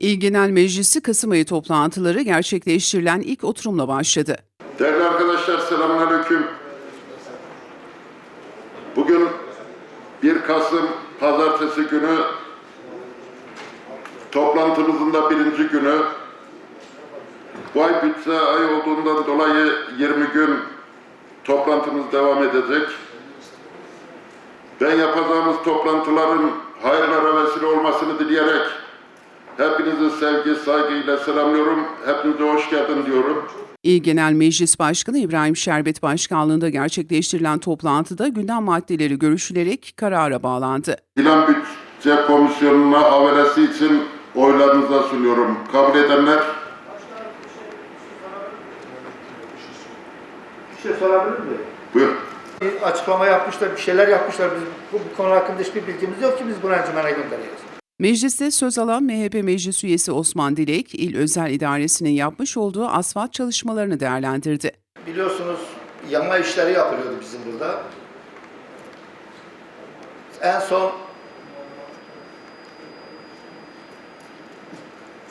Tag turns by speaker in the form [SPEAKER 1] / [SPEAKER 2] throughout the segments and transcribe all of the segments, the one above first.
[SPEAKER 1] İl Genel Meclisi Kasım ayı toplantıları gerçekleştirilen ilk oturumla başladı.
[SPEAKER 2] Değerli arkadaşlar selamünaleyküm. Bugün 1 Kasım Pazartesi günü toplantımızın da birinci günü. Bu ay bütçe ay olduğundan dolayı 20 gün toplantımız devam edecek. Ben yapacağımız toplantıların hayırlara vesile olmasını dileyerek hepinizi sevgi, saygıyla selamlıyorum. Hepinize hoş geldin diyorum.
[SPEAKER 1] İl Genel Meclis Başkanı İbrahim Şerbet Başkanlığında gerçekleştirilen toplantıda gündem maddeleri görüşülerek karara bağlandı.
[SPEAKER 2] Plan Bütçe Komisyonu'na havalesi için oylarınıza sunuyorum. Kabul edenler,
[SPEAKER 3] Bir şey sorabilir miyim?
[SPEAKER 2] buyur.
[SPEAKER 3] Bir açıklama yapmışlar, bir şeyler yapmışlar. Biz bu, bu konu hakkında hiçbir bilgimiz yok ki biz bunu encümene gönderiyoruz.
[SPEAKER 1] Mecliste söz alan MHP Meclis Üyesi Osman Dilek, İl Özel İdaresi'nin yapmış olduğu asfalt çalışmalarını değerlendirdi.
[SPEAKER 3] Biliyorsunuz yanma işleri yapılıyordu bizim burada. En son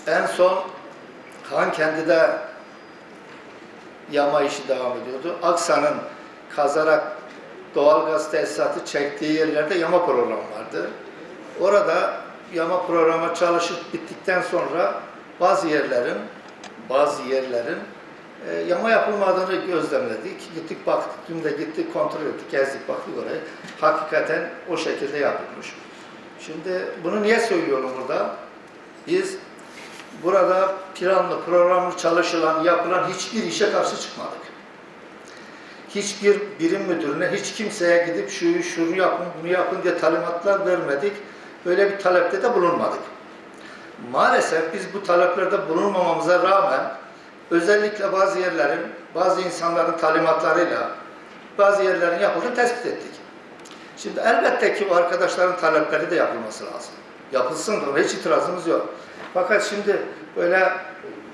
[SPEAKER 3] en son Hankendi'de yama işi devam ediyordu. Aksa'nın kazarak doğalgaz tesisatı çektiği yerlerde yama programı vardı. Orada yama programı çalışıp bittikten sonra bazı yerlerin bazı yerlerin e, yama yapılmadığını gözlemledik. Gittik baktık, dün de gittik kontrol ettik, gezdik baktık oraya. Hakikaten o şekilde yapılmış. Şimdi bunu niye söylüyorum burada? Biz burada planlı, programlı çalışılan, yapılan hiçbir işe karşı çıkmadık. Hiçbir birim müdürüne, hiç kimseye gidip şu şunu yapın, bunu yapın diye talimatlar vermedik. Böyle bir talepte de bulunmadık. Maalesef biz bu taleplerde bulunmamamıza rağmen özellikle bazı yerlerin, bazı insanların talimatlarıyla bazı yerlerin yapıldığını tespit ettik. Şimdi elbette ki bu arkadaşların talepleri de yapılması lazım. Yapılsın hiç itirazımız yok. Fakat şimdi böyle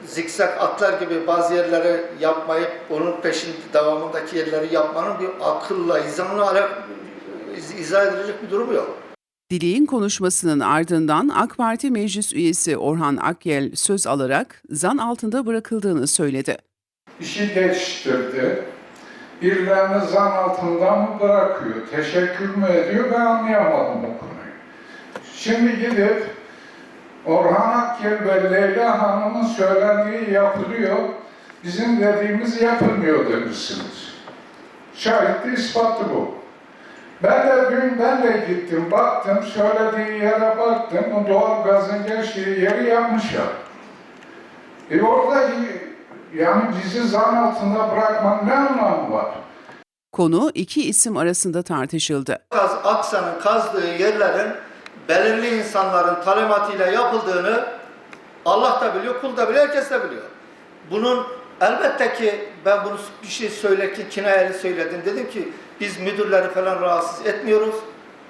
[SPEAKER 3] zikzak atlar gibi bazı yerleri yapmayıp onun peşin devamındaki yerleri yapmanın bir akılla, izanla izah edilecek bir durumu yok.
[SPEAKER 1] Dilek'in konuşmasının ardından AK Parti Meclis Üyesi Orhan Akyel söz alarak zan altında bırakıldığını söyledi.
[SPEAKER 4] işi geçiştirdi. Birilerini zan altında mı bırakıyor, teşekkür mü ediyor ben anlayamadım bu konuyu. Şimdi gidip Orhan Akgül ve Leyla Hanım'ın söylediği yapılıyor, bizim dediğimiz yapılmıyor demişsiniz. Şahitli ispatı bu. Ben de dün ben de gittim, baktım, söylediği yere baktım, o doğal gazın geçtiği yeri yapmışlar. E orada yani bizi zan altında bırakmanın ne anlamı var?
[SPEAKER 1] Konu iki isim arasında tartışıldı.
[SPEAKER 3] Kaz, Aksa'nın kazdığı yerlerin belirli insanların talimatıyla yapıldığını Allah da biliyor, kul da biliyor, herkes de biliyor. Bunun elbette ki ben bunu bir şey söylerken kinayeli söyledim. Dedim ki biz müdürleri falan rahatsız etmiyoruz.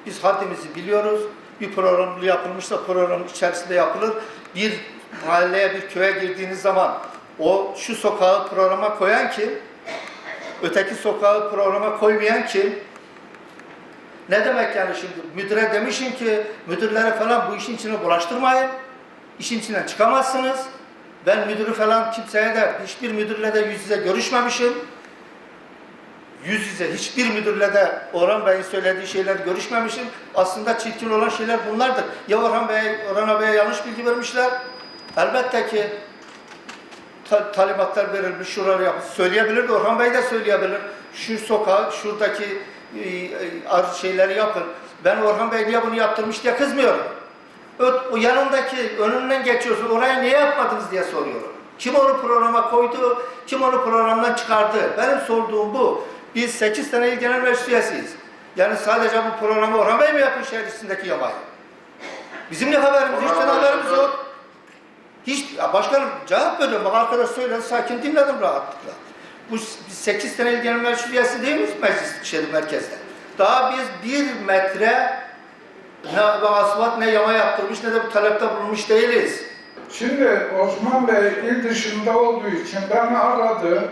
[SPEAKER 3] Biz haddimizi biliyoruz. Bir program yapılmışsa program içerisinde yapılır. Bir mahalleye, bir köye girdiğiniz zaman o şu sokağı programa koyan kim? Öteki sokağı programa koymayan kim? Ne demek yani şimdi? Müdüre demişim ki müdürlere falan bu işin içine bulaştırmayın. İşin içinden çıkamazsınız. Ben müdürü falan kimseye de hiçbir müdürle de yüz yüze görüşmemişim. Yüz yüze hiçbir müdürle de Orhan Bey'in söylediği şeyler görüşmemişim. Aslında çirkin olan şeyler bunlardır. Ya Orhan Bey, Orhan Bey'e yanlış bilgi vermişler. Elbette ki ta- talimatlar verilmiş, şuraları yap. Söyleyebilir de Orhan Bey de söyleyebilir. Şu sokağı, şuradaki e, e, şeyleri yapın. Ben Orhan Bey niye bunu yaptırmış diye kızmıyorum. Ö- O yanındaki önünden geçiyorsun, orayı niye yapmadınız diye soruyorum. Kim onu programa koydu, kim onu programdan çıkardı? Benim sorduğum bu. Biz 8 sene il genel meclis üyesiyiz. Yani sadece bu programı Orhan Bey mi yapıyor şehir içindeki yamayı? Bizim ne haberimiz, hiç haberimiz yok. Hiç, ya başkanım cevap veriyorum. Bak arkadaş söyledi, sakin dinledim rahatlıkla. Bu biz 8 sene il genel meclis üyesi değil miyiz meclis şeyde merkezde? Daha biz bir metre ne asfalt ne yama yaptırmış ne de bir talepte bulunmuş değiliz.
[SPEAKER 4] Şimdi Osman Bey il dışında olduğu için beni aradı.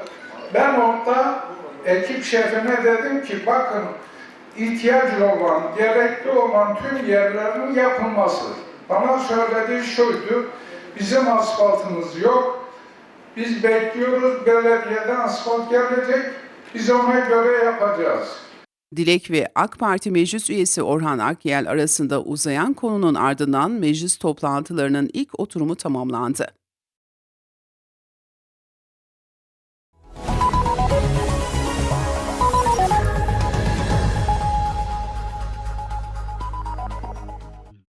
[SPEAKER 4] Ben orada ekip şefine dedim ki bakın ihtiyacı olan, gerekli olan tüm yerlerin yapılması. Bana söylediği şuydu, Bizim asfaltımız yok. Biz bekliyoruz belediyeden asfalt gelecek. Biz ona göre yapacağız.
[SPEAKER 1] Dilek ve AK Parti meclis üyesi Orhan Akyel arasında uzayan konunun ardından meclis toplantılarının ilk oturumu tamamlandı.